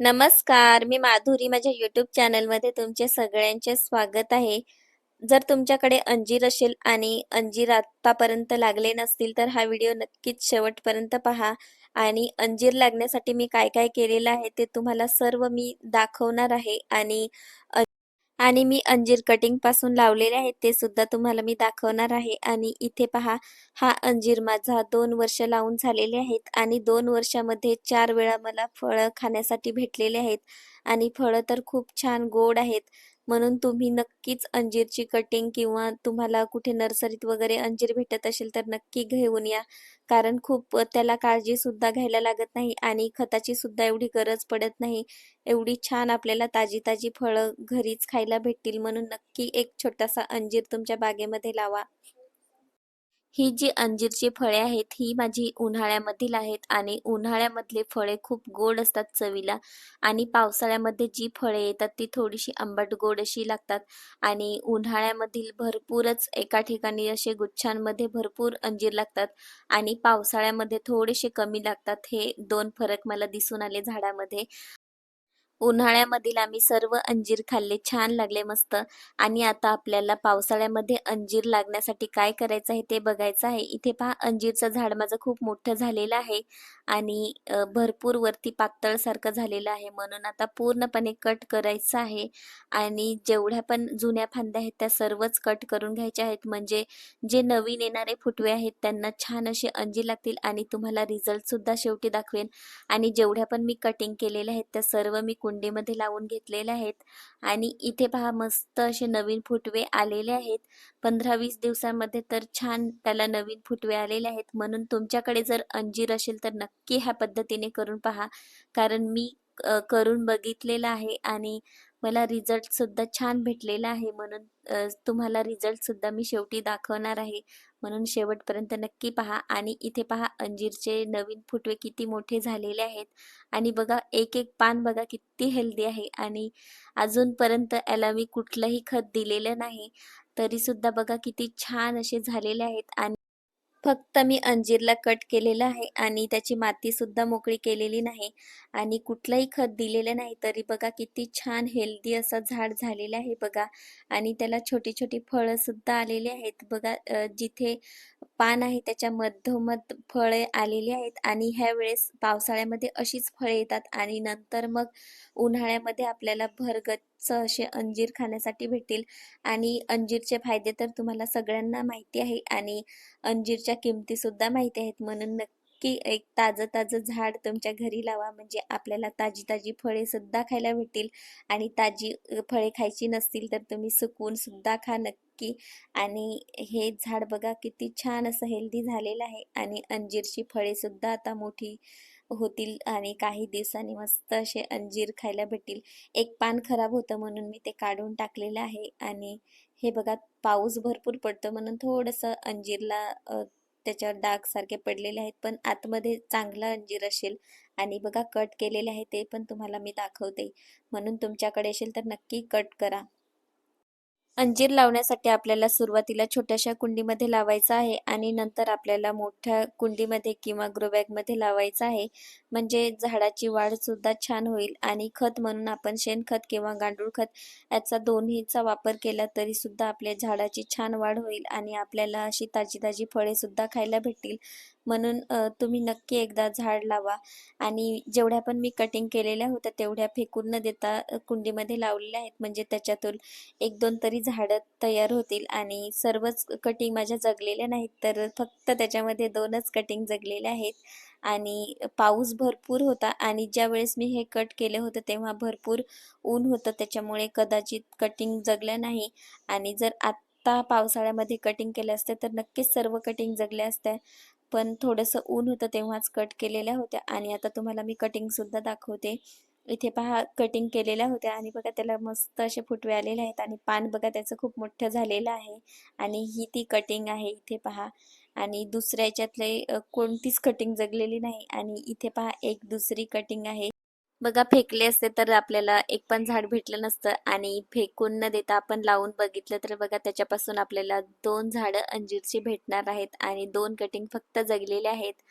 नमस्कार, मी माधुरी माझ्या यूट्यूब चॅनलमध्ये तुमचे सगळ्यांचे स्वागत आहे. जर तुमच्याकडे अंजीर असेल आणि अंजीर आत्तापर्यंत लागले नसतील, तर हा व्हिडिओ नक्कीच शेवटपर्यंत पहा आणि अंजीर लागण्यासाठी मी काय-काय केलेलं आहे, ते तुम्हाला सर्व मी दाखवणार आहे आणि आणि मी अंजीर कटिंगपासून लावलेले आहेत, ते सुद्धा तुम्हाला मी दाखवणार आहे आणि इथे पहा, हा अंजीर माझा दोन वर्ष लावून झालेले आहेत आणि दोन वर्षामध्ये चार वेळा मला फळं खाण्यासाठी भेटलेले आहेत आणि फळं तर खूप छान गोड आहेत. म्हणून तुम्ही नक्कीच अंजीरची कटिंग किंवा तुम्हाला कुठे नर्सरीत वगैरे अंजीर भेटत असेल, तर नक्की घेऊन या. कारण खूप त्याला काळजीसुद्धा घ्यायला लागत नाही आणि खताची सुद्धा एवढी गरज पडत नाही. एवढी छान आपल्याला ताजी-ताजी फळं घरीच खायला भेटतील म्हणून नक्की एक छोटासा अंजीर तुमच्या बागेमध्ये लावा. ही जी अंजीरची फळे आहेत, ही माझी उन्हाळ्यामधील आहेत आणि उन्हाळ्यामधले फळे खूप गोड असतात चवीला आणि पावसाळ्यामध्ये जी फळे येतात ती थोडीशी आंबट-गोड अशी लागतात आणि उन्हाळ्यामधील भरपूरच एका ठिकाणी असे गुच्छांमध्ये भरपूर अंजीर लागतात आणि पावसाळ्यामध्ये थोडेसे कमी लागतात. हे दोन फरक मला दिसून आले झाडामध्ये. उन्हाळ्यामधील आम्ही सर्व अंजीर खाल्ले, छान लागले मस्त आणि आता आपल्याला पावसाळ्यामध्ये अंजीर लागण्यासाठी काय करायचं आहे ते बघायचं आहे. इथे पहा अंजीरचं झाड माझं खूप मोठं झालेलं आहे आणि भरपूर वरती पातळसारखं झालेलं आहे. म्हणून आता पूर्णपणे कट करायचं आहे. आणि जेवढ्या पण जुन्या फांद्या आहेत त्या सर्वच कट करून घ्यायच्या आहेत. म्हणजे जे नवीन येणारे फुटवे आहेत त्यांना छान असे अंजीर लागतील आणि तुम्हाला रिझल्टसुद्धा शेवटी दाखवेन. आणि जेवढ्या पण मी कटिंग केलेल्या आहेत त्या सर्व मी कुंडीमध्ये लावून घेतलेल्या आहेत. आणि इथे पहा मस्त असे नवीन फुटवे आलेले आहेत. 15-20 दिवसांमध्ये तर छान त्याला नवीन फुटवे आलेले आहेत. म्हणून तुमच्याकडे जर अंजीर असेल तर नक्की ह्या पद्धतीने करून पहा. कारण मी करून बघितलेलं आहे आणि मला रिझल्टसुद्धा छान भेटलेला आहे. म्हणून तुम्हाला तुम्हाला रिझल्टसुद्धा मी शेवटी दाखवणार आहे. म्हणून शेवटपर्यंत नक्की पहा आणि इथे पहा अंजीरचे नवीन फुटवे किती मोठे झालेले आहेत आणि बघा एक-एक पान बघा किती हेल्दी आहे आणि अजूनपर्यंत याला मी कुठलंही खत दिलेलं नाही. तरीसुद्धा बघा किती छान असे झालेले आहेत आणि फक्त मी अंजीरला कट केलेलं आहे आणि त्याची मातीसुद्धा मोकळी केलेली नाही आणि कुठलंही खत दिलेलं नाही. तरी बघा किती छान हेल्दी असं झाड झालेलं आहे बघा आणि त्याला छोटी-छोटी फळंसुद्धा आलेली आहेत. बघा जिथे पान आहे त्याच्या मधोमध फळे आलेली आहेत आणि ह्या वेळेस पावसाळ्यामध्ये अशीच फळे येतात आणि नंतर मग उन्हाळ्यामध्ये आपल्याला भरगच्च असे अंजीर खाण्यासाठी भेटतील आणि अंजीरचे फायदे तर तुम्हाला सगळ्यांना माहिती आहे आणि अंजीरच्या किमतीसुद्धा माहिती आहेत. म्हणून नक्की की एक ताजं-ताजं झाड तुमच्या घरी लावा. म्हणजे आपल्याला ताजी-ताजी फळेसुद्धा खायला भेटतील. आणि ताजी फळे खायची नसतील तर तुम्ही सुकून सुद्धा खा नक्की. आणि हे झाड बघा किती छान असं हेल्दी झालेलं आहे. आणि अंजीरची फळेसुद्धा आता मोठी होतील आणि काही दिवसांनी मस्त असे अंजीर खायला भेटतील. एक पान खराब होतं म्हणून मी ते काढून टाकलेलं आहे. आणि हे बघा पाऊस भरपूर पडतो म्हणून थोडंसं अंजीरला त्याच्यावर डागसारखे पडलेले आहेत. पण आतमध्ये चांगलं अंजीर असेल आणि बघा कट केलेले आहे ते पण तुम्हाला मी दाखवते. म्हणून तुमच्याकडे असेल तर नक्की कट करा. अंजीर लावण्यासाठी आपल्याला सुरुवातीला छोट्याशा कुंडीमध्ये लावायचं आहे आणि नंतर आपल्याला मोठ्या कुंडीमध्ये किंवा ग्रोबॅगमध्ये लावायचं आहे. म्हणजे झाडाची वाढसुद्धा छान होईल आणि खत म्हणून आपण शेणखत किंवा गांडूळ खत याचा दोन्हीचा वापर केला तरीसुद्धा आपल्या झाडाची छान वाढ होईल आणि आपल्याला अशी ताजी-ताजी फळेसुद्धा खायला भेटतील. म्हणून तुम्ही नक्की एकदा झाड लावा आणि जेवढ्या पण मी कटिंग केलेल्या होत्या तेवढ्या फेकून न देता कुंडीमध्ये लावलेल्या आहेत. म्हणजे त्याच्यातून 1-2 तरी झाडं तयार होतील आणि सर्वच कटिंग माझ्या जगलेल्या नाहीत, तर फक्त त्याच्यामध्ये दोनच कटिंग जगलेल्या आहेत आणि पाऊस भरपूर होता आणि ज्यावेळेस मी हे कट केलं होतं तेव्हा भरपूर ऊन होतं. त्याच्यामुळे कदाचित कटिंग जगलं नाही आणि जर आत्ता पावसाळ्यामध्ये कटिंग केलं असतं तर नक्कीच सर्व कटिंग जगल्या असत्या. पण थोडंसं ऊन होतं तेव्हाच कट केलेल्या होत्या आणि आता तुम्हाला मी कटिंगसुद्धा दाखवते. इथे पहा कटिंग केलेल्या होत्या आणि बघा त्याला मस्त असे फुटवे आलेले आहेत आणि पान बघा त्याचं खूप मोठं झालेलं आहे आणि ही ती कटिंग आहे इथे पहा आणि दुसऱ्या याच्यातले कोणतीच कटिंग जगलेली नाही आणि इथे पहा एक दुसरी कटिंग आहे. बघा फेकले असते तर आपल्याला एक पण झाड भेटलं नसतं आणि फेकून न देता आपण लावून बघितलं तर बघा त्याच्यापासून आपल्याला दोन झाडं अंजीरची भेटणार आहेत आणि दोन कटिंग फक्त जगलेले आहेत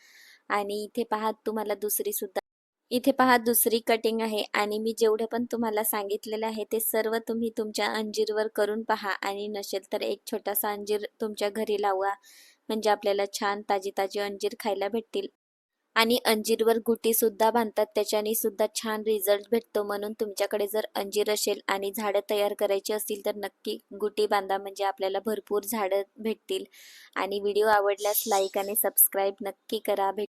आणि इथे पहा तुम्हाला दुसरी सुद्धा इथे पहा दुसरी कटिंग आहे आणि मी जेवढं पण तुम्हाला सांगितलेलं आहे ते सर्व तुम्ही तुमच्या अंजीरवर करून पहा आणि नसेल तर एक छोटासा अंजीर तुमच्या घरी लावा. म्हणजे आपल्याला छान ताजी ताजी अंजीर खायला भेटतील. आणि अंजीरवर गुटी सुद्धा बांधतात त्याच्याने सुद्धा छान रिझल्ट भेटतो. म्हणून तुमच्याकडे जर अंजीर असेल आणि झाडं तयार करायची असतील तर नक्की गुटी बांधा म्हणजे आपल्याला भरपूर झाडं भेटतील. आणि व्हिडिओ आवडल्यास लाईक आणि सबस्क्राईब नक्की करा. भेट